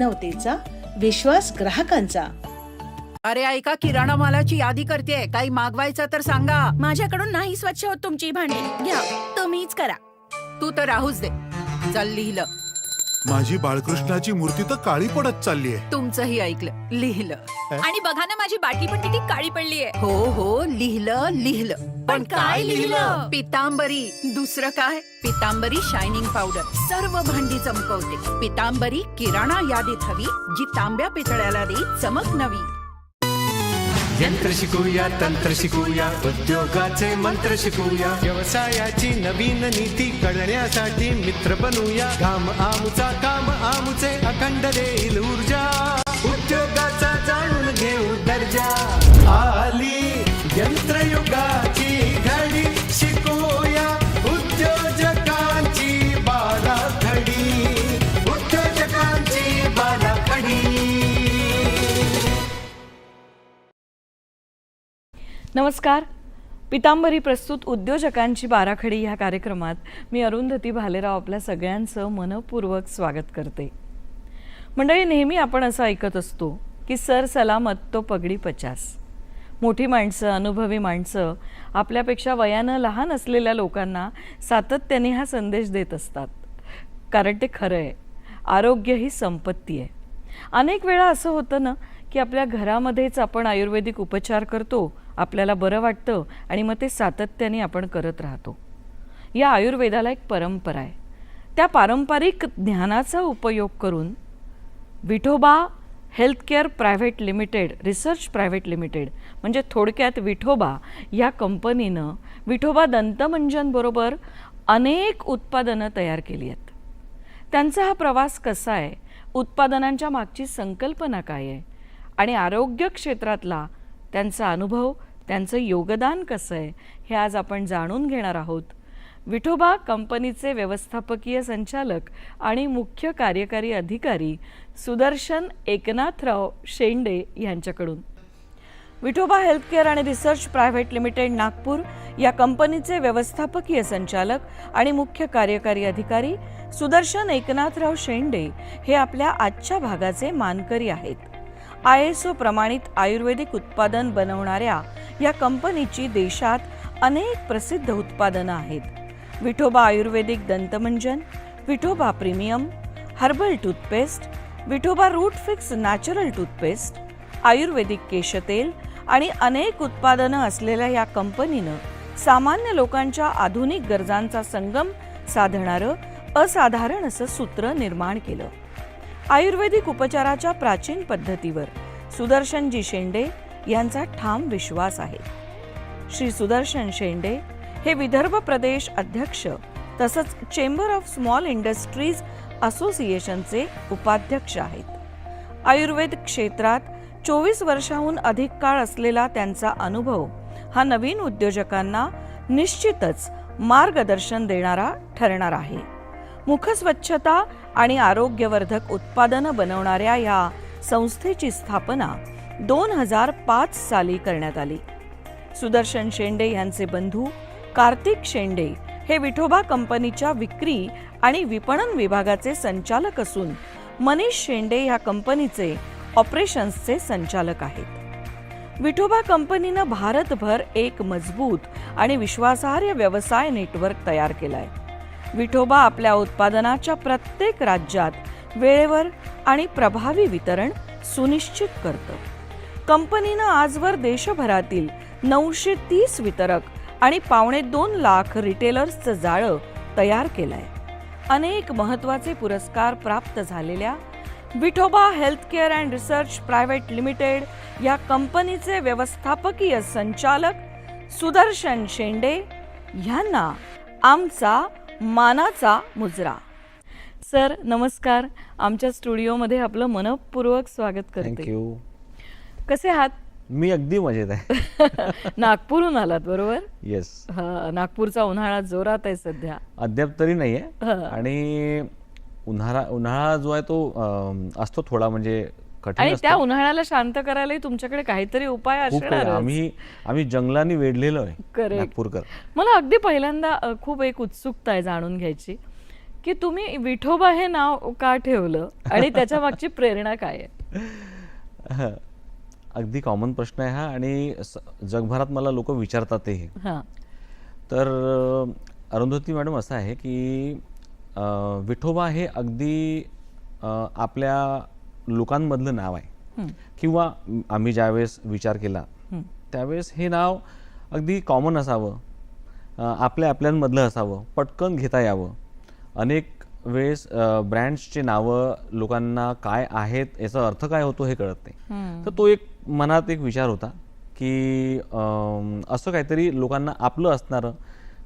नवतेचा विश्वास ग्राहकांचा. अरे ऐका किराणा मालाची यादी करते काही मागवायचं तर सांगा. माझ्याकडून नाही स्वच्छ होत तुमची भांडी. घ्या तुम्हीच करा. तू तर राहूच दे. चल लिहिलं माझी बाळकृष्णाची मूर्ती तर काळी पडत चालली आहे तुमचंही ऐकलं लिहिलं. आणि बघा ना माझी बाटली पण किती काळी पडली आहे हो हो लिहिलं लिहिलं. पण काय लिहिलं? पितांबरी. दुसरं काय? पितांबरी शायनिंग पावडर सर्व भांडी चमकवते. पितांबरी किराणा यादीत हवी जी तांब्या पितळ्याला देईल चमक नवी. यंत्र शिकूया तंत्र शिकूया उद्योगाचे मंत्र शिकूया. व्यवसायाची नवीन नीती कळण्यासाठी मित्र बनूया. घाम आमचा काम आमचे अखंड देईल ऊर्जा. उद्योगाचा जाणून घेऊ दर्जा. आली यंत्रयुगाची घडी शिकू नमस्कार. पितांबरी प्रस्तुत उद्योजकांची बाराखडी ह्या कार्यक्रमात मी अरुंधती भालेराव आपल्या सगळ्यांचं मनपूर्वक स्वागत करते. मंडळी नेहमी आपण असं ऐकत असतो की सर सलामत तो पगडी पचास. मोठी माणसं अनुभवी माणसं आपल्यापेक्षा वयानं लहान असलेल्या लोकांना सातत्याने हा संदेश देत असतात. कारण ते खरं आहे. आरोग्य ही संपत्ती आहे. अनेक वेळा असं होतं ना की आपल्या घरामध्येच आपण आयुर्वेदिक उपचार करतो आपल्याला बरं वाटतं आणि मग ते सातत्याने आपण करत राहतो. या आयुर्वेदाला एक परंपरा आहे. त्या पारंपरिक ज्ञानाचा उपयोग करून Vithoba healthcare private limited research private limited म्हणजे थोडक्यात विठोबा या कंपनीनं विठोबा दंतमंजनबरोबर अनेक उत्पादनं तयार केली आहेत. त्यांचा हा प्रवास कसा आहे? उत्पादनांच्या मागची संकल्पना काय आहे? आणि आरोग्य क्षेत्रातला त्यांचा अनुभव त्यांचं योगदान कसं आहे हे आज आपण जाणून घेणार आहोत. विठोबा कंपनीचे व्यवस्थापकीय संचालक आणि मुख्य कार्यकारी अधिकारी सुदर्शन एकनाथराव शेंडे यांच्याकडून. विठोबा हेल्थकेअर आणि रिसर्च प्रायव्हेट लिमिटेड नागपूर या कंपनीचे व्यवस्थापकीय संचालक आणि मुख्य कार्यकारी अधिकारी सुदर्शन एकनाथराव शेंडे हे आपल्या आजच्या भागाचे मानकरी आहेत. आय एस ओ प्रमाणित आयुर्वेदिक उत्पादन बनवणाऱ्या या कंपनीची देशात अनेक प्रसिद्ध उत्पादनं आहेत. विठोबा आयुर्वेदिक दंतमंजन Vithoba premium herbal toothpaste Vithoba root fix natural toothpaste आयुर्वेदिक केशतेल आणि अनेक उत्पादनं असलेल्या या कंपनीनं सामान्य लोकांच्या आधुनिक गरजांचा संगम साधणारं असाधारण असं सूत्र निर्माण केलं. आयुर्वेदिक उपचाराच्या प्राचीन पद्धतीवर सुदर्शनजी शेंडे यांचा ठाम विश्वास आहे. श्री सुदर्शन शेंडे हे विदर्भ प्रदेश अध्यक्ष तसंच चेंबर ऑफ स्मॉल इंडस्ट्रीज असोसिएशनचे उपाध्यक्ष आहेत. आयुर्वेद क्षेत्रात चोवीस वर्षाहून अधिक काळ असलेला त्यांचा अनुभव हा नवीन उद्योजकांना निश्चितच मार्गदर्शन देणारा ठरणार आहे. मुखस्वच्छता आणि आरोग्यवर्धक उत्पादनं बनवणाऱ्या या संस्थेची स्थापना दोन हजार पाच साली करण्यात आली. सुदर्शन शेंडे यांचे बंधू कार्तिक शेंडे हे विठोबा कंपनीच्या विक्री आणि विपणन विभागाचे संचालक असून मनीष शेंडे या कंपनीचे ऑपरेशन्सचे संचालक आहेत. विठोबा कंपनीनं भारतभर एक मजबूत आणि विश्वासार्ह व्यवसाय नेटवर्क तयार केलाय. विठोबा आपल्या उत्पादनाच्या प्रत्येक राज्यात वेळेवर आणि प्रभावी वितरण सुनिश्चित करतं. कंपनीनं आजवर देशभरातील नऊशे तीस वितरक आणि पावणे दोन लाख रिटेलर्सचं जाळं तयार केलंय. अनेक महत्त्वाचे पुरस्कार प्राप्त झालेल्या Vithoba healthcare and research private limited या कंपनीचे व्यवस्थापकीय संचालक सुदर्शन शेंडे यांना आमचा मानाचा मुजरा. सर नमस्कार. आमच्या स्टुडिओमध्ये आपलं मनपूर्वक स्वागत करते. थँक्यू कसे आहात? मी अगदी मजेत आहे. नागपूरहून आलात बरोबर? येस हा नागपूरचा उन्हाळा जोरात आहे सध्या. अद्याप तरी नाही हा. आहे आणि उन्हाळा उन्हाळा जो आहे तो असतो थोडा म्हणजे आणि त्या उन्हाळ्याला शांत करायलाही तुमच्याकडे काहीतरी उपाय. असणार आम्ही आम्ही जंगलांनी वेढलेलो आहे. नागपूरकर. मला अगदी पहिल्यांदा खूप एक उत्सुकता आहे जाणून घ्यायची की तुम्ही विठोबा हे नाव का ठेवलं आणि त्याच्या मागची प्रेरणा काय आहे? अगदी कॉमन प्रश्न आहे हा आणि जगभरात मला लोक विचारतात हे. तर अरुंधती मॅडम असं आहे की विठोबा हे अगदी आपल्या लोकांमधलं नाव आहे. किंवा आम्ही ज्यावेळेस विचार केला त्यावेळेस हे नाव अगदी कॉमन असावं आपल्या आपल्यांमधलं असावं पटकन घेता यावं. अनेक वेळेस ब्रँड्सचे नावं लोकांना काय आहेत याचा अर्थ काय होतो हे कळत नाही. तर तो एक मनात एक विचार होता की असं काहीतरी लोकांना आपलं असणारं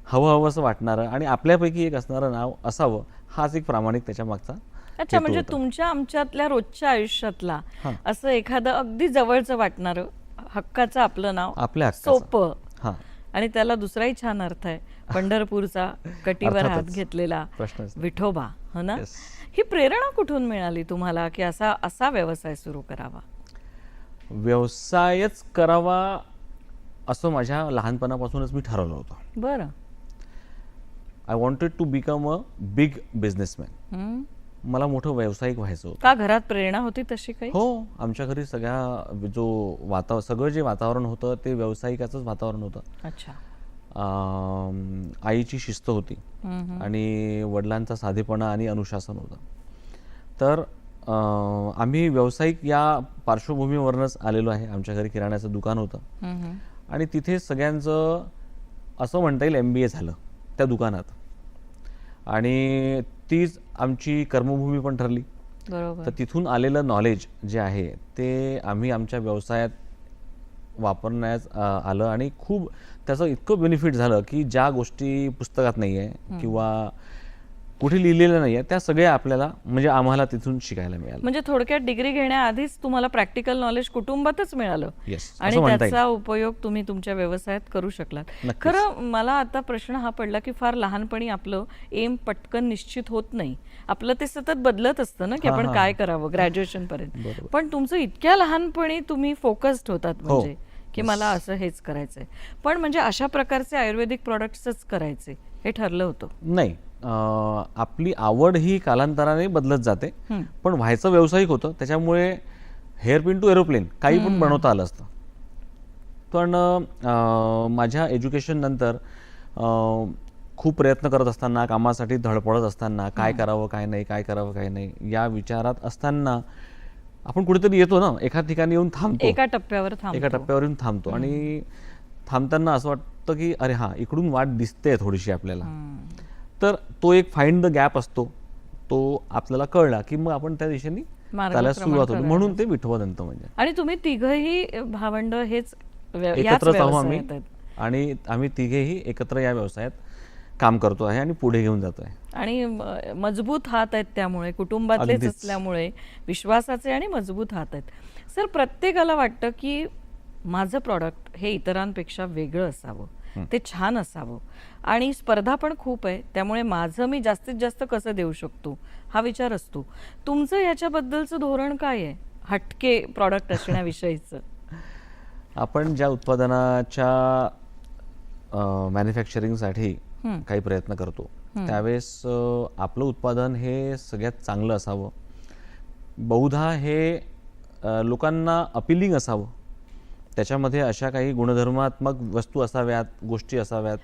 हवं हवंसं वाटणारं आणि आपल्यापैकी एक असणारं नाव असावं हाच एक प्रामाणिक त्याच्या मागचा अच्छा म्हणजे. तुमच्या आमच्यातल्या रोजच्या आयुष्यातला. असं एखादं अगदी जवळचं वाटणारं हक्काचं आपलं नाव आपल्या. सोपं हां आणि त्याला दुसराही छान अर्थ आहे पंढरपूरचा कटीवर हात. घेतलेला. विठोबा हो ना. ही प्रेरणा कुठून मिळाली तुम्हाला की असा असा व्यवसाय सुरू करावा व्यवसायच करावा असं माझ्या लहानपणापासूनच मी ठरवलं होतं बरं I wanted to become a big businessman. मला मोठं व्यावसायिक व्हायचं होतं. का घरात प्रेरणा होती तशी काही? हो आमच्या घरी सगळ्या जो वातावरण सगळं जे वातावरण होतं ते व्यावसायिकाचंच वातावरण होतं. अच्छा. आईची शिस्त होती आणि वडिलांचा साधेपणा आणि अनुशासन होतं. तर आम्ही व्यावसायिक या पार्श्वभूमीवरूनच आलेलो आहे. आमच्या घरी किराण्याचं दुकान होतं. आणि तिथे सगळ्यांचं असं म्हणता येईल एम बी ए झालं त्या दुकानात. आणि तीच आमची कर्मभूमी पण ठरली. बरोबर. तर तिथून आलेलं नॉलेज जे आहे ते आम्ही आमच्या व्यवसायात वापरण्यास आलं आणि खूप त्याचं इतकं बेनिफिट झालं की ज्या गोष्टी पुस्तकात नाही आहे किंवा कुठे लिहिलेल्या नाही आहे त्या सगळ्या आपल्याला म्हणजे आम्हाला तिथून शिकायला मिळालं म्हणजे थोडक्यात डिग्री घेण्याआधीच तुम्हाला प्रॅक्टिकल नॉलेज कुटुंबातच मिळालं आणि. त्याचा उपयोग तुम्ही तुमच्या व्यवसायात करू शकलात. खरं मला आता प्रश्न हा पडला की फार लहानपणी आपलं एम पटकन निश्चित होत नाही आपलं ते सतत बदलत असतं ना की आपण. काय करावं ग्रॅज्युएशन पर्यंत. पण तुमचं इतक्या लहानपणी तुम्ही फोकस्ड होतात हो. म्हणजे की मला असं हेच करायचंय पण म्हणजे अशा प्रकारचे आयुर्वेदिक प्रॉडक्ट्सच करायचे हे ठरलं होतं नाही आपली आवड ही कालांतराने बदलत जाते. पण व्हायचं व्यावसायिक होतं त्याच्यामुळे हेअर पिन टू एरोप्लेन काही पण बनवता आलं असतं. पण माझ्या एज्युकेशन नंतर खूप प्रयत्न करत असताना कामासाठी धडपडत असताना काय करावं काय नाही काय करावं काय नाही या विचारात असताना आपण कुठेतरी येतो ना एका ठिकाणी येऊन थांबतो. एका टप्प्यावर एका टप्प्यावर येऊन थांबतो. आणि थांबताना असं वाटतं की अरे हा इकडून वाट दिसते थोडीशी आपल्याला. तर तो एक फाइंड द गॅप असतो. तो आपल्याला कळला की मग आपण त्या दिशेने चालायला सुरुवात होती. म्हणून ते विठोबा दंत म्हणजे. आणि तुम्ही तिघही भावंड हेच एकत्रच आहो आम्ही. आहेत. आणि आम्ही तिघेही एकत्र या व्यवसायात काम करतो आहे आणि पुढे घेऊन जातो आहे. आणि मजबूत हात आहेत त्यामुळे कुटुंबातलेच. असल्यामुळे विश्वासाचे आणि मजबूत हात आहेत. सर प्रत्येकाला वाटतं की माझं प्रॉडक्ट हे इतरांपेक्षा वेगळं असावं. ते छान असावं. आणि स्पर्धा पण खूप आहे त्यामुळे माझं मी जास्तीत जास्त कसं देऊ शकतो? हा विचार असतो. तुमचं याच्याबद्दलचं धोरण काय आहे? हटके प्रॉडक्ट असण्याविषयीचं. आपण ज्या उत्पादनाच्या मॅन्युफॅक्चरिंगसाठी काही प्रयत्न करतो त्यावेळेस आपलं उत्पादन हे सगळ्यात चांगलं असावं. बहुधा हे लोकांना अपिलिंग असावं. त्याच्यामध्ये अशा काही गुणधर्मात्मक वस्तू असाव्यात गोष्टी असाव्यात.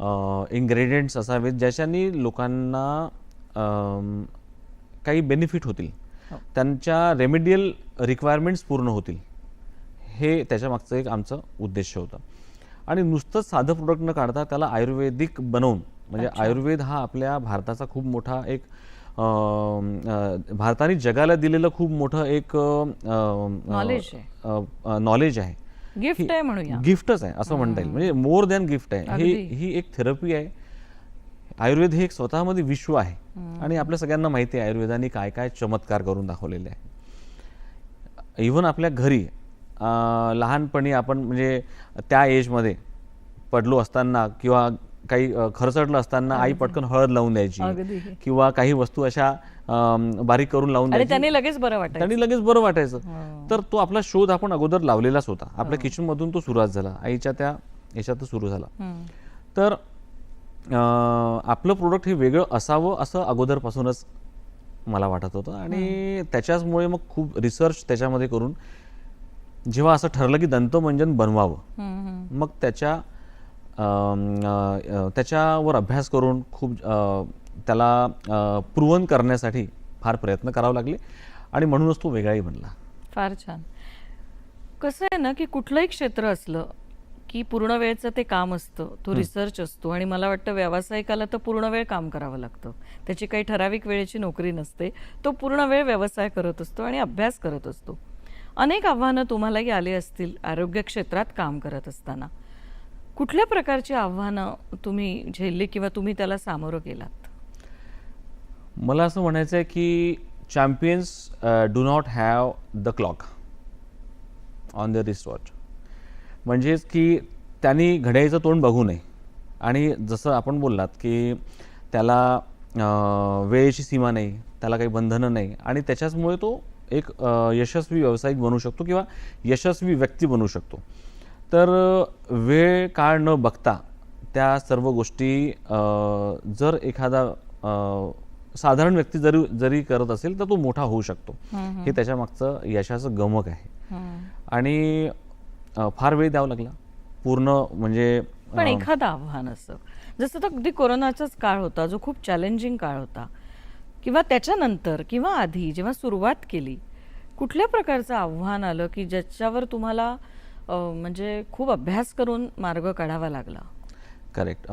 इन्ग्रेडियंट्स असावेत ज्याच्यानी लोकांना काही बेनिफिट होतील. त्यांच्या रेमेडियल रिक्वायरमेंट्स पूर्ण होतील. हे त्याच्या मागचं एक आमचं उद्देश होतं. आणि नुसतंच साधं प्रोडक्ट न काढता त्याला आयुर्वेदिक बनवून म्हणजे आयुर्वेद हा आपल्या भारताचा खूप मोठा एक भारताने जगाला दिलेलं खूप मोठं एक. नॉलेज आहे. गिफ्ट आहे म्हणूया. गिफ्टच आहे असं म्हणता येईल. म्हणजे मोर दॅन गिफ्ट आहे. ही. ही एक थेरपी आहे. आयुर्वेद हे एक स्वतःमध्ये विश्व आहे. आणि आपल्या सगळ्यांना माहिती आहे आयुर्वेदाने काय काय चमत्कार करून दाखवलेले आहे. इव्हन आपल्या घरी लहानपणी आपण म्हणजे त्या एजमध्ये पडलो असताना किंवा काही अं, खरचटलं असताना आई पटकन हळद लावून. द्यायची. किंवा काही वस्तू अशा बारीक करून लावून द्यायची. त्याने लगेच बरं वाटायचं. त्यांनी लगेच बरं वाटायचं. तर तो आपला शोध आपण अगोदर लावलेलाच होता. आपल्या किचन मधून तो सुरुवात झाला. आईच्या त्या याच्यात सुरू झाला. तर आपलं प्रोडक्ट हे वेगळं असावं असं अगोदरपासूनच मला वाटत होतं. आणि त्याच्याचमुळे मग खूप रिसर्च त्याच्यामध्ये करून जेव्हा असं ठरलं की दंतमंजन बनवावं मग त्याच्या त्याच्यावर अभ्यास करून खूप त्याला प्रूवन करण्यासाठी फार प्रयत्न करावे लागले आणि म्हणूनच तो वेगळाही बनला. फार छान. कसं आहे ना की कुठलंही क्षेत्र असलं की पूर्ण वेळचं ते काम असतं तो रिसर्च असतो आणि मला वाटतं व्यावसायिकाला तर पूर्ण वेळ काम करावं लागतं. त्याची काही ठराविक वेळेची नोकरी नसते तो पूर्ण वेळ व्यवसाय करत असतो आणि अभ्यास करत असतो. अनेक आव्हानं तुम्हालाही आली असतील आरोग्य क्षेत्रात काम करत असताना. कुठल्या प्रकारची आव्हानं तुम्ही झेलली किंवा तुम्ही त्याला सामोरं गेलात? मला असं म्हणायचं आहे की champions do not have the clock on the wrist watch म्हणजेच की त्यांनी घड्याळीचं तोंड बघू नये. आणि जसं आपण बोललात की त्याला uh, वेळेची सीमा नाही त्याला काही बंधनं नाही आणि त्याच्याचमुळे तो एक uh, यशस्वी व्यावसायिक बनू शकतो किंवा यशस्वी व्यक्ती बनू शकतो. तर वेळ काळ न बघता त्या सर्व गोष्टी जर एखादा साधारण व्यक्ती जरी जरी करत असेल तर तो मोठा होऊ शकतो. हे त्याच्या मागचं यशाचं गमक आहे. आणि फार वेळ द्यावा लागला. पूर्ण म्हणजे पण एखादं आव्हान असं जसं तर अगदी कोरोनाचाच काळ होता जो खूप चॅलेंजिंग काळ होता. किंवा त्याच्यानंतर किंवा आधी जेव्हा सुरुवात केली कुठल्या प्रकारचं आव्हान आलं की ज्याच्यावर तुम्हाला म्हणजे खूप अभ्यास करून मार्ग काढावा लागला. करेक्ट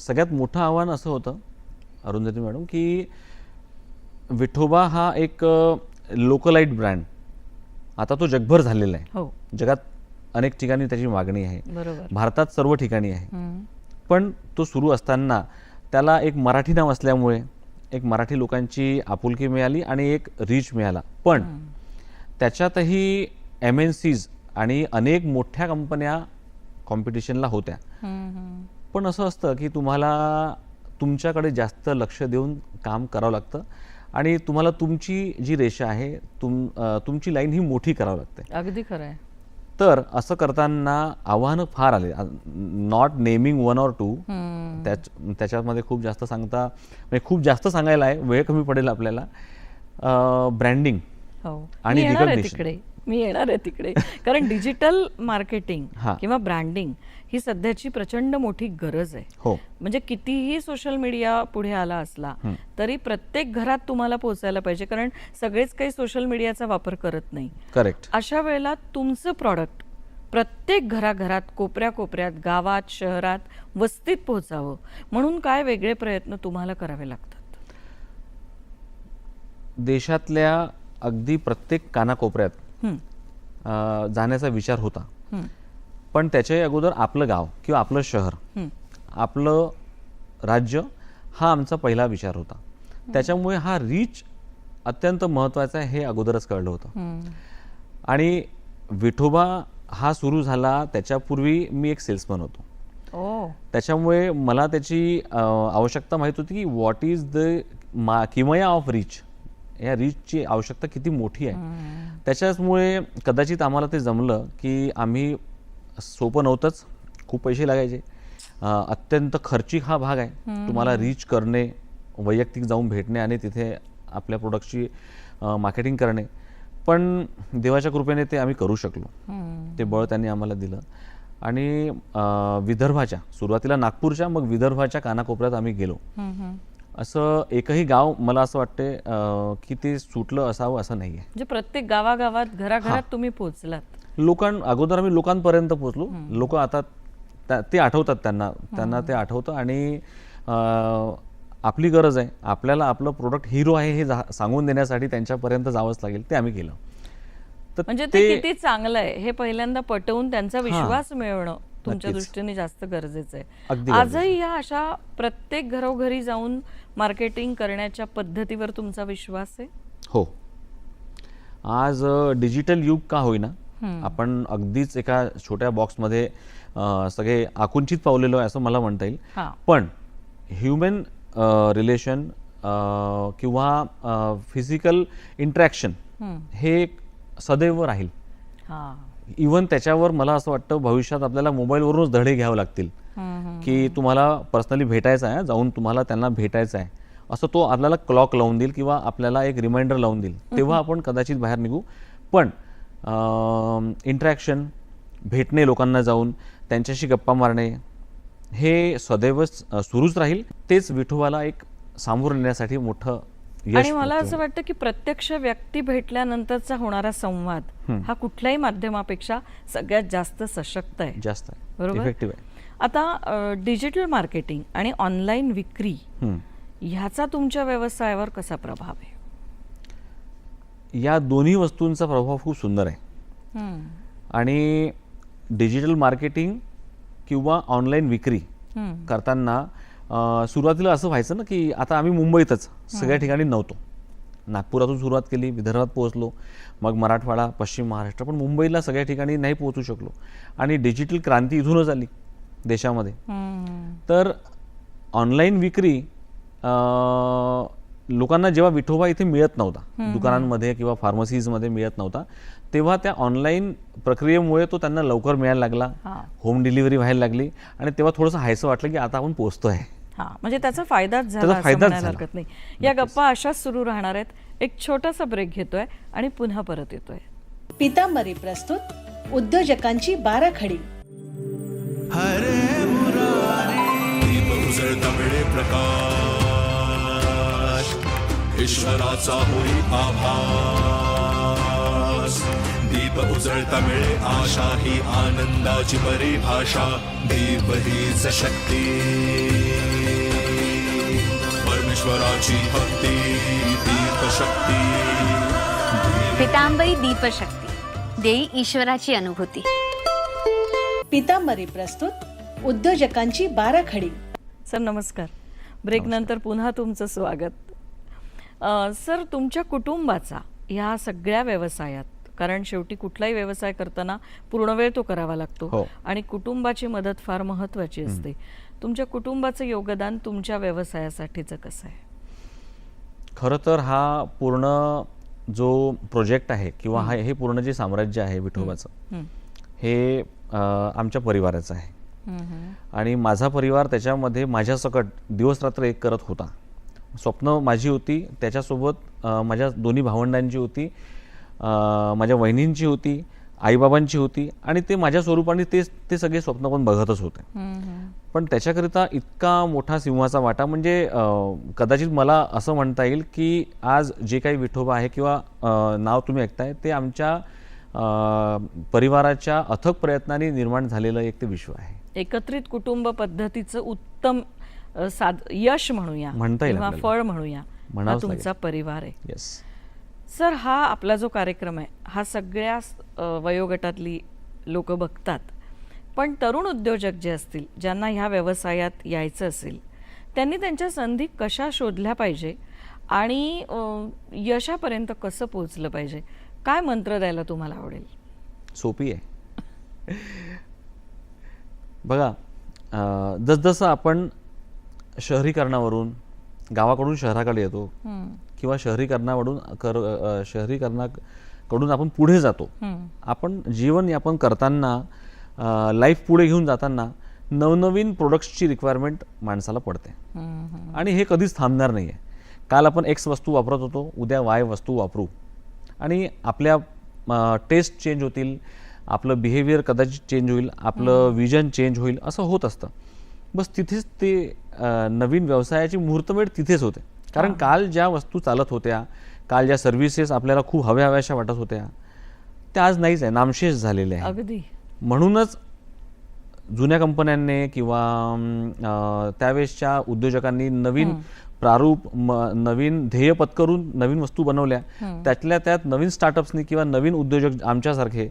सगळ्यात मोठं आव्हान असं होतं अरुंधती मॅडम की विठोबा हा एक लोकलाईट ब्रँड आता तो जगभर झालेला आहे. हो. जगात अनेक ठिकाणी त्याची मागणी आहे. बरोबर. भारतात सर्व ठिकाणी आहे. पण तो सुरू असताना त्याला एक मराठी नाव असल्यामुळे एक मराठी लोकांची आपुलकी मिळाली आणि एक रीच मिळाला. पण त्याच्यातही एम एन सीज आणि अनेक मोठ्या कंपन्या कॉम्पिटिशनला होत्या. पण असं असतं की तुम्हाला तुमच्याकडे जास्त लक्ष देऊन काम करावं लागतं आणि तुम्हाला तुमची जी रेषा आहे तुम तुमची लाईन ही मोठी करावी लागते. अगदी खरं आहे. तर असं करताना आव्हानं फार आले. Not naming one or two त्याच्यामध्ये खूप जास्त सांगता म्हणजे खूप जास्त सांगायला आहे वेळ कमी पडेल आपल्याला. ब्रँडिंग हो. आणि मी येणार आहे. तिकडे. कारण डिजिटल मार्केटिंग. किंवा ब्रँडिंग ही सध्याची प्रचंड मोठी गरज आहे. हो. म्हणजे कितीही सोशल मीडिया पुढे आला असला तरी प्रत्येक घरात तुम्हाला पोहोचायला पाहिजे. कारण सगळेच काही सोशल मीडियाचा वापर करत नाही. करेक्ट अशा वेळेला तुमचं प्रॉडक्ट प्रत्येक घराघरात कोपऱ्या कोपऱ्यात गावात शहरात वस्तीत पोहोचावं. म्हणून काय वेगळे प्रयत्न तुम्हाला करावे लागतात? देशातल्या अगदी प्रत्येक कानाकोपऱ्यात जाण्याचा विचार होता. हं, पण त्याच्याही अगोदर आपलं गाव किंवा आपलं शहर. आपलं राज्य हा आमचा पहिला विचार होता. त्याच्यामुळे हा रीच अत्यंत महत्त्वाचा आहे हे अगोदरच कळलं होतं. आणि विठोबा हा सुरू झाला त्याच्यापूर्वी मी एक सेल्समन होतो. त्याच्यामुळे मला त्याची आवश्यकता माहीत होती की व्हॉट इज द किमया ऑफ रीच या रीचची आवश्यकता किती मोठी आहे. त्याच्याचमुळे कदाचित आम्हाला ते जमलं की आम्ही सोपं नव्हतंच खूप पैसे लागायचे. अत्यंत खर्चिक हा भाग आहे. तुम्हाला रीच करणे वैयक्तिक जाऊन भेटणे आणि तिथे आपल्या प्रोडक्टची मार्केटिंग करणे. पण देवाच्या कृपेने ते आम्ही करू शकलो. ते बळ त्यांनी आम्हाला दिलं. आणि विदर्भाच्या सुरुवातीला नागपूरच्या मग विदर्भाच्या कानाकोपऱ्यात आम्ही गेलो. असं एकही गाव मला असं वाटते की ते सुटलं असावं असं नाही आहे म्हणजे प्रत्येक गावागावात घराघरात तुम्ही पोहोचलात. लोकां अगोदर आम्ही लोकांपर्यंत पोहोचलो. लोक आता ते आठवतात त्यांना त्यांना ते आठवतं आणि आपली गरज आहे. आपल्याला आपलं प्रोडक्ट हिरो आहे हे सांगून देण्यासाठी त्यांच्यापर्यंत जावंच लागेल ते आम्ही केलं. तर म्हणजे ते किती चांगलं आहे हे पहिल्यांदा पटवून त्यांचा विश्वास मिळवणं तुमच्या. दृष्टीने जास्त गरजेचं आहे. आजही ह्या अशा प्रत्येक घरोघरी जाऊन मार्केटिंग करण्याच्या पद्धतीवर तुमचा विश्वास आहे? हो. आज डिजिटल युग का होईना आपण अगदीच एका छोट्या बॉक्समध्ये सगळे आकुंचित पावलेलो आहे असं मला म्हणता येईल. पण ह्युमन रिलेशन किंवा फिजिकल इंट्रॅक्शन हे सदैव राहील. इवन त्याच्यावर मला असं वाटतं भविष्यात आपल्याला मोबाईलवरूनच धडे घ्यावे लागतील. की तुम्हाला पर्सनली भेटायचं आहे जाऊन तुम्हाला त्यांना भेटायचं आहे. असं तो आपल्याला क्लॉक लावून देईल किंवा आपल्याला एक रिमाइंडर लावून देईल. तेव्हा आपण कदाचित बाहेर निघू. पण इंटरॅक्शन भेटणे लोकांना जाऊन त्यांच्याशी गप्पा मारणे हे सदैव सुरूच राहील. तेच विठोबाला एक सामोरं नेण्यासाठी मोठं आणि मला असं वाटतं की प्रत्यक्ष व्यक्ती भेटल्यानंतरचा होणारा संवाद हा. कुठल्याही माध्यमापेक्षा सगळ्यात जास्त सशक्त आहे. जास्त आहे. बरोबर? आता डिजिटल मार्केटिंग आणि ऑनलाईन विक्री. ह्याचा तुमच्या व्यवसायावर कसा प्रभाव आहे? या दोन्ही वस्तूंचा प्रभाव खूप सुंदर आहे. आणि डिजिटल मार्केटिंग किंवा ऑनलाईन विक्री. करताना सुरुवातीला असं व्हायचं ना की आता आम्ही मुंबईतच सगळ्या ठिकाणी नव्हतो. नागपुरातून सुरुवात केली विदर्भात पोहोचलो मग मराठवाडा पश्चिम महाराष्ट्र पण मुंबईला सगळ्या ठिकाणी नाही पोहोचू शकलो. आणि डिजिटल क्रांती इथूनच आली देशामध्ये. तर ऑनलाईन विक्री लोकांना जेव्हा विठोबा इथे मिळत नव्हता दुकानांमध्ये किंवा फार्मसीजमध्ये मिळत नव्हता तेव्हा त्या ऑनलाईन प्रक्रियेमुळे तो त्यांना लवकर मिळायला लागला. होम डिलिव्हरी व्हायला लागली आणि तेव्हा थोडंसं हायचं वाटलं की आता आपण पोहोचतोय. हा म्हणजे त्याचा फायदाच झाला असं म्हणायला झाला. हरकत नाही. या गप्पा अशाच सुरू राहणार आहेत. एक छोटासा ब्रेक घेतोय आणि पुन्हा परत येतोय. पितांबरी प्रस्तुत उद्योजकांची बाराखडी. दीप उजळता मिळे प्रकाश ईश्वराचा होई आभास दीप उजळता मिळे आशा ही आनंदाची परिभाषा. दीप हीच शक्ती परमेश्वराची भक्ती दीप शक्ती पितांबरी दीपशक्ती. देई ईश्वराची अनुभूती. पितांबरी प्रस्तुत उद्योजकांची बाराखडी. सर नमस्कार. ब्रेक नंतर पुन्हा तुमचं स्वागत. सर तुमच्या कुटुंबाचा ह्या सगळ्या व्यवसायात कारण शेवटी कुठलाही व्यवसाय करताना पूर्ण वेळ तो करावा लागतो. हो. आणि कुटुंबाची मदत फार महत्वाची असते. तुमच्या कुटुंबाचं योगदान तुमच्या व्यवसायासाठीचं कसं आहे? खरं तर हा पूर्ण जो प्रोजेक्ट आहे किंवा हा हे पूर्ण जे साम्राज्य आहे विठोबाचं हं. आमच्या परिवाराचं आहे. आणि माझा परिवार त्याच्यामध्ये माझ्यासकट दिवसरात्र एक करत होता. स्वप्न माझी होती त्याच्यासोबत माझ्या दोन्ही भावंडांची होती. माझ्या वहिनींची होती आईबाबांची होती आणि ते माझ्या स्वरूपाने ते ते सगळे स्वप्न पण बघतच होते. पण त्याच्याकरिता इतका मोठा सिंहाचा वाटा म्हणजे कदाचित मला असं म्हणता येईल की आज जे काही विठोबा आहे किंवा नाव तुम्ही ऐकताय ते आमच्या परिवाराच्या अथक प्रयत्नाने निर्माण झालेलं एक ते विश्व आहे एकत्रित कुटुंब पद्धतीचं उत्तम साध यश म्हणूया म्हणता येईल. फळ म्हणूया तुमचा. परिवार आहे येस सर हा आपला जो कार्यक्रम आहे हा सगळ्या वयोगटातली लोक बघतात. पण तरुण उद्योजक जे असतील ज्यांना ह्या व्यवसायात यायचं असेल त्यांनी त्यांच्या संधी कशा शोधल्या पाहिजे आणि यशापर्यंत कसं पोहोचलं पाहिजे? काय मंत्र द्यायला तुम्हाला आवडेल? सोपी आहे. बघा जसजसं आपण शहरीकरणावरून गावाकडून शहराकडे येतो किंवा शहरीकरणावरून कर शहरीकरणाकडून आपण पुढे जातो. आपण जीवनयापन करताना लाईफ पुढे घेऊन जाताना नवनवीन प्रोडक्ट्सची रिक्वायरमेंट माणसाला पडते. आणि हे कधीच थांबणार नाही आहे काल आपण एक्स वस्तू वापरत होतो उद्या वाय वस्तू वापरू. आणि आपल्या टेस्ट चेंज होतील आपलं बिहेवियर कदाचित चेंज होईल आपलं विजन चेंज होईल असं होत असतं. बस तिथेच ते नवीन व्यवसायाची मुहूर्तमेढ तिथेच होते. कारण काल ज्या वस्तू चालत होत्या काल ज्या सर्व्हिसेस आपल्याला खूप हव्या हव्याशा वाटत होत्या त्या आज नाहीच आहे नामशेष झालेले आहे अगदी. म्हणूनच जुन्या कंपन्यांनी किंवा त्यावेळेसच्या उद्योजकांनी नवीन प्रारूप नवीन ध्येय पत्करून नवीन वस्तू बनवल्या. त्यातल्या त्यात नवीन स्टार्टअप्सनी किंवा नवीन उद्योजक आमच्यासारखे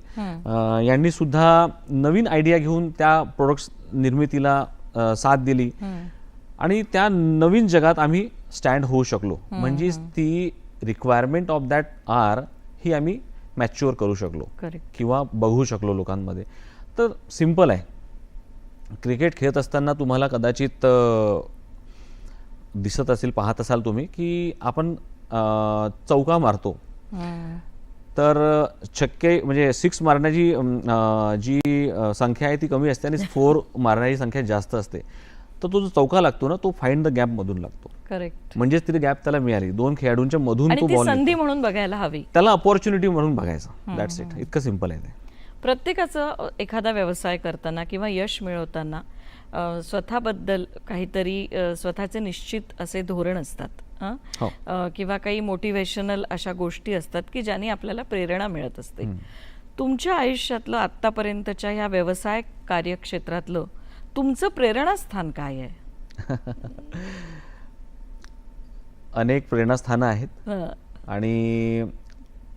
यांनी सुद्धा नवीन आयडिया घेऊन त्या प्रोडक्ट्स निर्मितीला साथ दिली. आणि त्या नवीन जगात आम्ही स्टँड होऊ शकलो. म्हणजेच ती रिक्वायरमेंट ऑफ दॅट आर ही आम्ही मॅच्युअर करू शकलो. किंवा बघू शकलो लोकांमध्ये. तर सिंपल आहे. क्रिकेट खेळत असताना तुम्हाला कदाचित दिसत असेल पाहत असाल तुम्ही की आपण चौका मारतो. तर छक्के म्हणजे सिक्स मारण्याची जी संख्या आहे ती कमी असते आणि फोर मारण्याची संख्या जास्त असते. तर तो जो चौका लागतो ना तो फाईंड द गॅप मधून लागतो. करेक्ट म्हणजेच तिथे गॅप त्याला मिळाली. दोन खेळाडूंच्या मधून आणि तो ती बॉल संधी म्हणून बघायला हवी. त्याला अपॉर्च्युनिटी म्हणून बघायचं. दॅट्स इट इतकं सिंपल आहे ते. प्रत्येकाचं अ, एखादा व्यवसाय करताना किंवा यश मिळवताना अ, स्वतःबद्दल काहीतरी अ, स्वतःचे निश्चित असे धोरण असतात. हं? हो. अ, किंवा काही मोटिवेशनल अशा गोष्टी असतात की ज्याने आपल्याला प्रेरणा मिळत असते. तुमच्या आयुष्यातलं आत्तापर्यंतच्या ह्या व्यवसाय कार्यक्षेत्रातलं तुमचं प्रेरणास्थान काय आहे अनेक प्रेरणास्थानं आहेत. आणि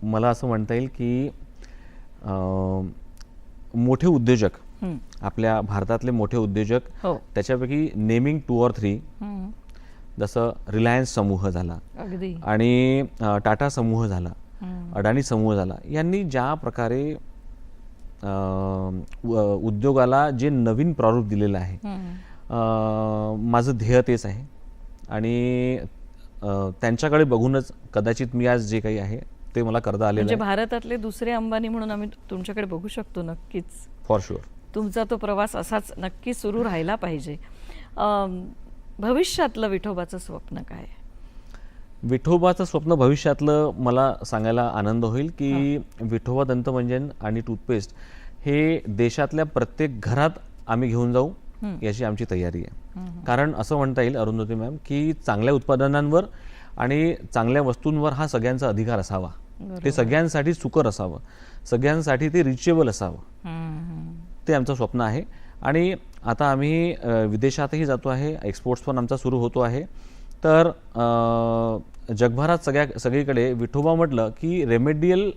मला असं म्हणता येईल की मोठे उद्योजक. आपल्या भारतातले मोठे उद्योजक हो त्याच्यापैकी नेमिंग टू ऑर थ्री. जसं रिलायन्स समूह झाला आणि टाटा समूह झाला. अडाणी समूह झाला यांनी ज्या प्रकारे उद्योगाला जे नवीन प्रारूप दिलेलं आहे माझं ध्येय तेच आहे. आणि त्यांच्याकडे बघूनच कदाचित मी आज जे काही आहे ते मला करता आलेलं म्हणजे भारतातले दुसरे अंबानी म्हणून आम्ही तुमच्याकडे बघू शकतो नक्कीच. फॉर शुअर तुमचा तो प्रवास असाच नक्की सुरू राहिला पाहिजे. भविष्यातलं विठोबाचं स्वप्न काय? आहे? विठोबाचं स्वप्न भविष्यातलं मला सांगायला आनंद होईल की विठोबा दंतमंजन आणि टूथपेस्ट हे देशातल्या प्रत्येक घरात आम्ही घेऊन जाऊ याची आमची तयारी आहे. कारण असं म्हणता येईल अरुंधती मॅम की चांगल्या उत्पादनांवर आणि चांगल्या वस्तूंवर हा सगळ्यांचा अधिकार असावा. ते सगळ्यांसाठी सुकर असावं. सगळ्यांसाठी ते रिचेबल असावं. ते आमचं स्वप्न आहे. आणि आता आम्ही विदेशातही जातो आहे. एक्सपोर्ट्स पण आमचा सुरू होतो आहे. तर जगभरात सगळ्या सगळीकडे विठोबा म्हटलं की रेमेडियल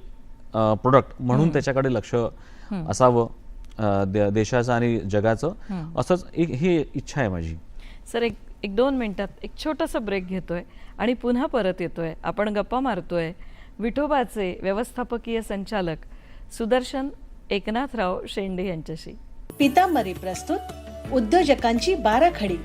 प्रोडक्ट म्हणून त्याच्याकडे लक्ष असावं दे- देशाचं आणि जगाचं. असंच एक ही इच्छा आहे माझी. सर एक एक दोन मिनिटात एक छोटासा ब्रेक घेतोय आणि पुन्हा परत येतोय. आपण गप्पा मारतोय. विठोबाचे व्यवस्थापकीय संचालक सुदर्शन एकनाथराव शेंडे यांच्याशी. पितांबरी प्रस्तुत. उद्योजकांची बारा खडी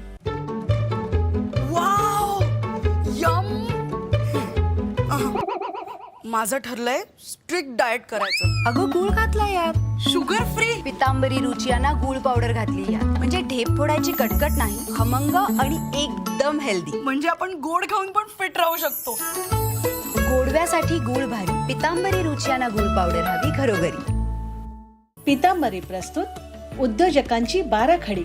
माझं ठरलंय स्ट्रिक्ट डाएट करायचं. अगं गुळ घातला यात शुगर फ्री पितांबरी रुचियाना गुळ पावडर घातली यात म्हणजे ढेप फोडायची कटकट नाही खमंग आणि एकदम हेल्दी म्हणजे आपण गोड खाऊन पण फिट राहू शकतो. गोडव्यासाठी गुळ भारी. पितांबरी रुचियाना गुळ पावडर हवी घरोघरी. पितांबरी प्रस्तुत उद्योजकांची बारा खडी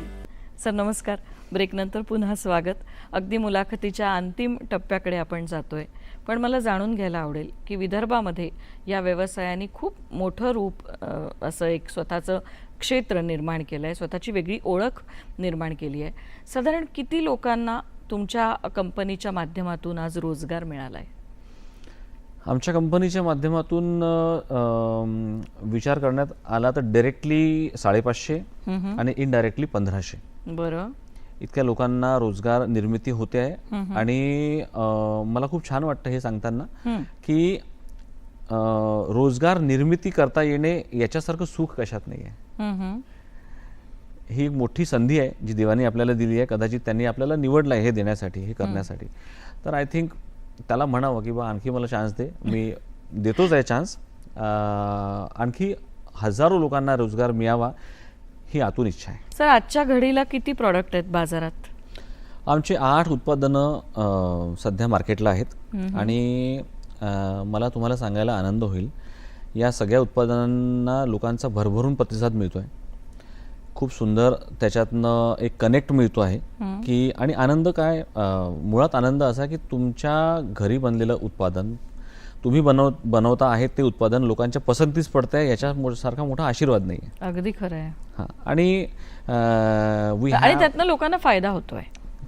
सर नमस्कार. ब्रेकनंतर पुन्हा स्वागत. अगदी मुलाखतीच्या अंतिम टप्प्याकडे आपण जातोय. पण मला जाणून घ्यायला आवडेल की विदर्भामध्ये या व्यवसायाने खूप मोठं रूप असं एक स्वतःचं क्षेत्र निर्माण केलं आहे स्वतःची वेगळी ओळख निर्माण केली आहे. साधारण किती लोकांना तुमच्या कंपनीच्या माध्यमातून आज रोजगार मिळाला आहे आमच्या कंपनीच्या माध्यमातून विचार करण्यात आला तर डायरेक्टली साडेपाचशे आणि इनडायरेक्टली पंधराशे. बरं. इतक्या लोकांना रोजगार निर्मिती होते आहे. आणि मला खूप छान वाटतं हे सांगताना. की रोजगार निर्मिती करता येणे याच्यासारखं सुख कशात नाही आहे. ही एक मोठी संधी आहे जी देवाने आपल्याला दिली आहे. कदाचित त्यांनी आपल्याला निवडलं आहे हे देण्यासाठी हे करण्यासाठी. तर आय थिंक त्याला म्हणावं की बा आणखी मला चान्स दे. मी देतोच आहे चान्स. आणखी हजारो लोकांना रोजगार मिळावा. ही आतून इच्छा आहे. सर आजच्या घडीला किती प्रॉडक्ट आहेत बाजारात? आमचे आठ उत्पादनं सध्या मार्केटला आहेत. आणि मला तुम्हाला सांगायला आनंद होईल. या सगळ्या उत्पादनांना लोकांचा भरभरून प्रतिसाद मिळतो आहे खूप सुंदर त्याच्यातनं एक कनेक्ट मिळतो आहे. की आणि आनंद काय मुळात आनंद असा की तुमच्या घरी बनलेलं उत्पादन तुम्ही बनव बनवता आहेत ते उत्पादन लोकांच्या पसंतीस पडतं आहे याच्या सारखा मोठा आशीर्वाद नाही आहे. अगदी खरं आहे. हां आणि वी आणि त्यातनं लोकांना फायदा होतोय.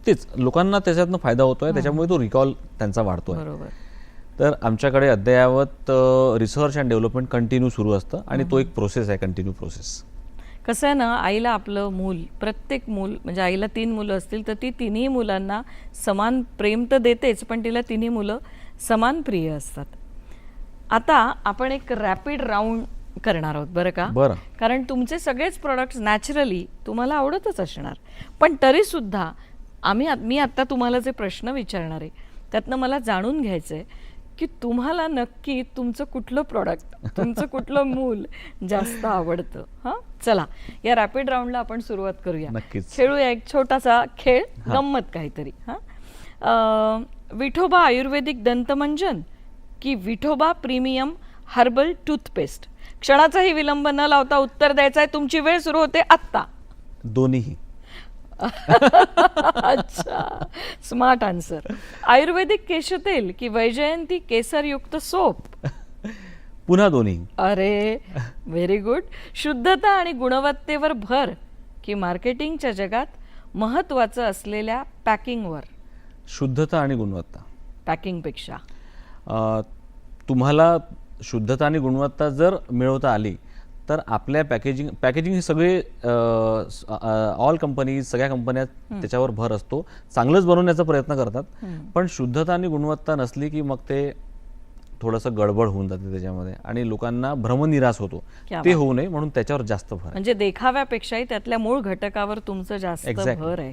तेच लोकांना त्याच्यातनं फायदा होतोय त्याच्यामुळे तो रिकॉल त्यांचा वाढतोय. बरोबर. तर आमच्याकडे अद्ययावत रिसर्च अँड डेव्हलपमेंट कंटिन्यू सुरू असतं आणि तो एक प्रोसेस आहे कंटिन्यू प्रोसेस कसं आहे ना आईला आपलं मूल प्रत्येक मूल म्हणजे आईला तीन मुलं असतील तर ती तिन्ही मुलांना समान प्रेम तर देतेच पण तिला तिन्ही मुलं समान प्रिय असतात. आता आपण एक रॅपिड राऊंड करणार आहोत बरं का? बरं. कारण तुमचे सगळेच प्रॉडक्ट्स नॅचरली तुम्हाला आवडतच असणार. पण तरीसुद्धा आम्ही आत- मी आत्ता तुम्हाला जे प्रश्न विचारणार आहे त्यातनं मला जाणून घ्यायचं आहे की तुम्हाला नक्की तुमचं कुठलं प्रॉडक्ट तुमचं कुठलं मूल जास्त आवडतं? हां? चला या रॅपिड राऊंडला आपण सुरुवात करूया. खेळूया एक छोटासा खेळ गंमत काहीतरी. हां? विठोबा आयुर्वेदिक दंतमंजन की विठोबा प्रीमियम हर्बल टूथपेस्ट. क्षणाचाही विलंब न लावता उत्तर द्यायचं आहे तुमची वेळ सुरू होते आत्ता. दोन्हीही. अच्छा. स्मार्ट आन्सर आयुर्वेदिक केशतेल की वैजयंती केसरयुक्त सोप? पुन्हा दोन्ही अरे व्हेरी गुड शुद्धता आणि गुणवत्तेवर भर की मार्केटिंगच्या जगात महत्वाचं असलेल्या पॅकिंगवर. शुद्धता आणि गुणवत्ता. पॅकिंगपेक्षा. तुम्हाला शुद्धता आणि गुणवत्ता जर मिळवता आली तर आपल्या पॅकेजिंग पॅकेजिंग हे सगळे ऑल कंपनीज सगळ्या कंपन्या त्याच्यावर भर असतो चांगलंच बनवण्याचा प्रयत्न करतात पण शुद्धता आणि गुणवत्ता नसली की मग ते थोडंसं गडबड होऊन जाते त्याच्यामध्ये आणि लोकांना भ्रमनिराश होतो ते. होऊ नये म्हणून त्याच्यावर जास्त भर. म्हणजे देखाव्यापेक्षाही त्यातल्या मूळ घटकावर तुमचं जास्त. भर आहे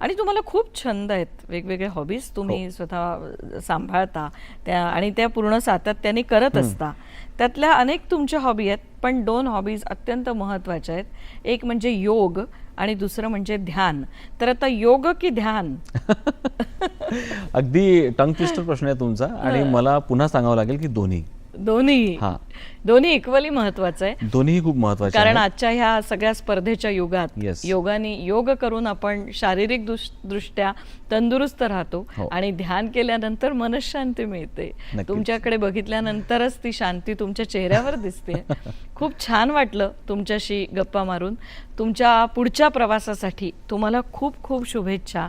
आणि तुम्हाला खूप छंद आहेत. वेगवेगळे हॉबीज हो. तुम्ही स्वतः सांभाळता. त्या आणि त्या पूर्ण सातत्याने करत असता. त्यातल्या अनेक तुमच्या हॉबी आहेत पण दोन हॉबीज अत्यंत महत्त्वाच्या आहेत. एक म्हणजे योग आणि दुसरं म्हणजे ध्यान. तर आता योग की ध्यान? अगदी टंग ट्विस्टर प्रश्न आहे तुमचा आणि मला पुन्हा सांगावं लागेल की दोन्ही. दोन्ही. हा. दोन्ही इक्वली महत्वाचं आहे दोन्ही खूप महत्त्वाचे कारण. आजच्या ह्या सगळ्या स्पर्धेच्या युगात Yes. योगाने योग करून आपण शारीरिक दृष्ट्या तंदुरुस्त राहतो हो. आणि ध्यान केल्यानंतर मनशांती मिळते नक्कीच. तुमच्याकडे बघितल्यानंतरच ती शांती तुमच्या चेहऱ्यावर दिसते खूप छान वाटलं तुमच्याशी गप्पा मारून तुमच्या पुढच्या प्रवासासाठी तुम्हाला खूप खूप शुभेच्छा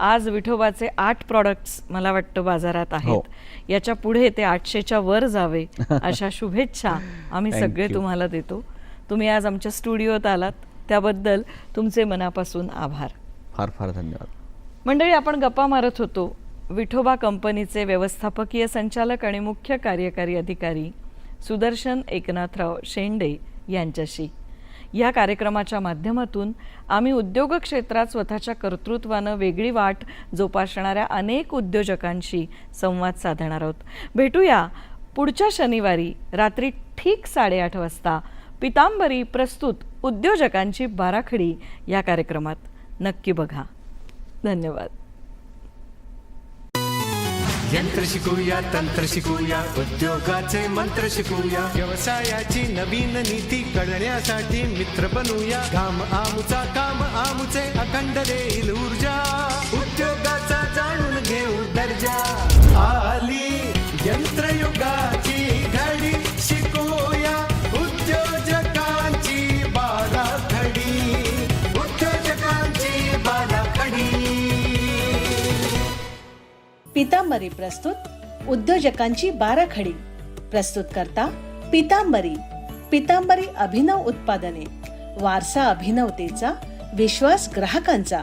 आज विठोबाचे आठ प्रॉडक्ट्स मला वाटतं बाजारात हो. आहेत याच्यापुढे ते आठशेच्या वर जावे अशा शुभेच्छा आम्ही Thank सगळे you. तुम्हाला देतो. तुम्ही आज आमच्या स्टुडिओत आलात. त्याबद्दल तुमचे मनापासून आभार. फार फार धन्यवाद. मंडळी आपण गप्पा मारत होतो. विठोबा कंपनीचे व्यवस्थापकीय संचालक आणि मुख्य कार्यकारी अधिकारी सुदर्शन एकनाथराव शेंडे यांच्याशी. या कार्यक्रमाच्या माध्यमातून आम्ही उद्योग क्षेत्रात स्वतःच्या कर्तृत्वानं वेगळी वाट जोपासणाऱ्या अनेक उद्योजकांशी संवाद साधणार आहोत. भेटूया पुढच्या शनिवारी रात्री ठीक साडेआठ वाजता पितांबरी प्रस्तुत उद्योजकांची बाराखडी या कार्यक्रमात. नक्की बघा. धन्यवाद. यंत्र शिकूया तंत्र शिकूया उद्योगाचे मंत्र शिकूया. व्यवसायाची नवीन नीती कळण्यासाठी मित्र बनूया. काम आमुचा काम आमुचे अखंड देईल ऊर्जा. पितांबरी प्रस्तुत उद्योजकांची बाराखडी. प्रस्तुत करता पितांबरी. पितांबरी अभिनव उत्पादने. वारसा अभिनवतेचा विश्वास ग्राहकांचा